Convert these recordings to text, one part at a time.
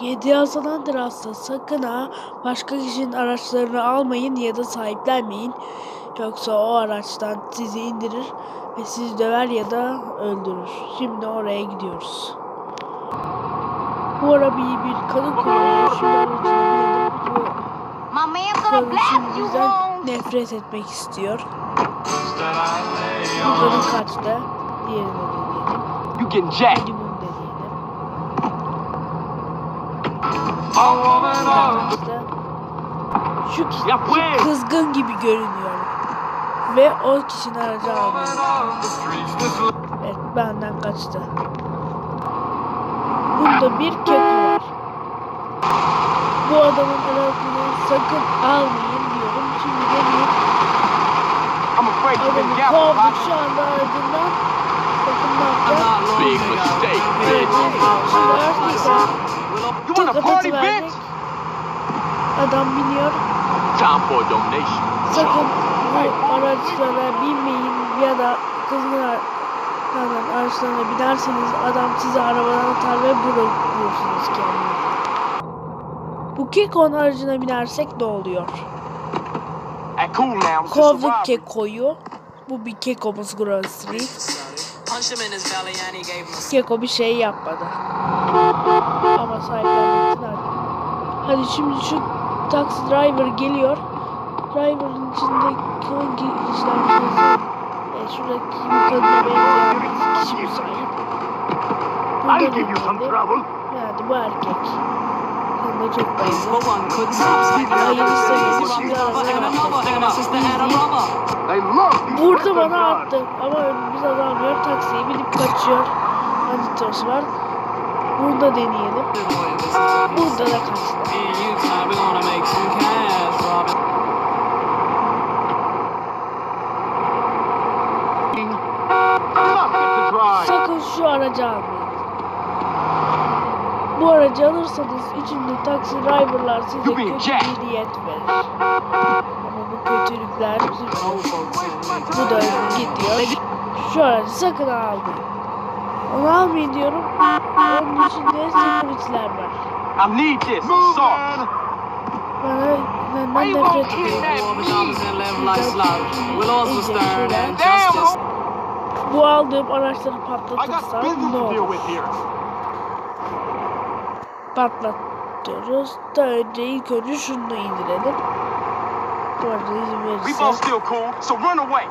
GTA San Andreas'ta sakın ha başka kişinin araçlarını almayın ya da sahiplenmeyin. Yoksa o araçtan sizi indirir ve sizi döver ya da öldürür. Şimdi oraya gidiyoruz. Bu arabayı bir kadın kullanıyor. Şimdi aracına binelim. Bizden nefret etmek istiyor. Bu kadın kaçtı. Diğerine deneyelim. You getting jacked. Şu, ki- Ya şu pues. kızgın gibi görünüyor. Ve o kişinin aracı aldı. Evet benden kaçtı. Bunda bir keko var. Bu adamın aracını sakın almayın diyorum. Şimdi geleyim. Adamı kovduk şu anda aracından. Bakın ne yapacağız. Şimdi arkadaşlar Wanna atası party, verdik. bitch? Adam biniyor. Time for a donation. Sakın bu araçlara binmeyin ya da kızgın ar- pardon, araçlarına binerseniz adam sizi arabadan atar ve bırakıyorsunuz kendinizi. Bu Keko'nun aracına binersek ne oluyor? A Kovduk. Keko'yu. Bu bir Keko'muz Grove Street. Keko bir şey yapmadı. Ama sahiplenmek için hadi. Şimdi şu taksi driver geliyor. Driver'ın içindeki hangi işler şeysi? E, şuradaki bir kadına benzeyen bir kişi. Burada give you some bir trouble. Yani bu erkek. Kendine çok benziyor. Hayır, the istemiyorum. Şimdi Fucking arabaya another, bakacağız. and my sister had a brother. They love these Vurdu western bana attı ama önümüz azalmıyor. Taksiye binip kaçıyor. Antitos var. Bunu da deneyelim. Burada da kaçtı. Sakın şu aracı almayın. Bu aracı alırsanız içinde taksi driverlar size kötü jacked. hediye verir. Ama bu da gidiyor. Şu aracı sakın almayın. Onu almayın diyorum. Onun içinde security'ler var. I need this. Salt. Bana nefret ediyor. War pajamas and live life slow. We'll also stern and Damn, justice. Bu aldığım araçları patlatırsam ne olur? Patlatıyoruz. Da önce ilk önce şunu indirelim. Bu arada izin We both verirse. still cool, so run away.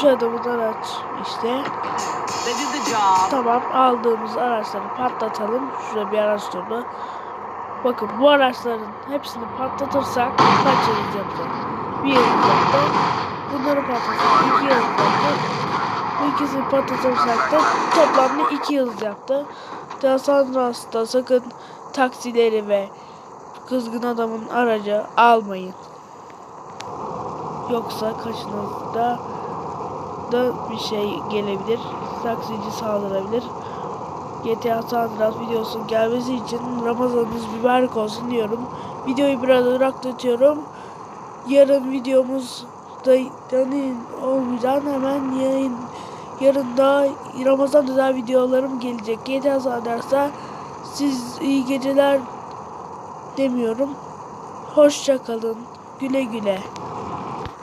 Şu adamın araç işte. They did the job. Tamam aldığımız araçları patlatalım. Şurada bir araç durdu. Bakın bu araçların hepsini patlatırsak kaç yıl yapacak? Bir yıl yaptı. Bunları patlatırsak iki yıl yaptı. Bu ikisini patlatırsak da toplamda iki yıl yaptı. Daha sonrasında sakın taksileri ve kızgın adamın aracı almayın. Yoksa kaşınızda da bir şey gelebilir. Taksici saldırabilir. GTA San Andreas videosunun gelmesi için Ramazanınız mübarek olsun diyorum. Videoyu biraz duraklatıyorum. Yarın videomuzda yani olmayacak hemen yayın yarın da Ramazan özel videolarım gelecek. GTA San Andreas'a siz iyi geceler demiyorum. Hoşça kalın. Güle güle.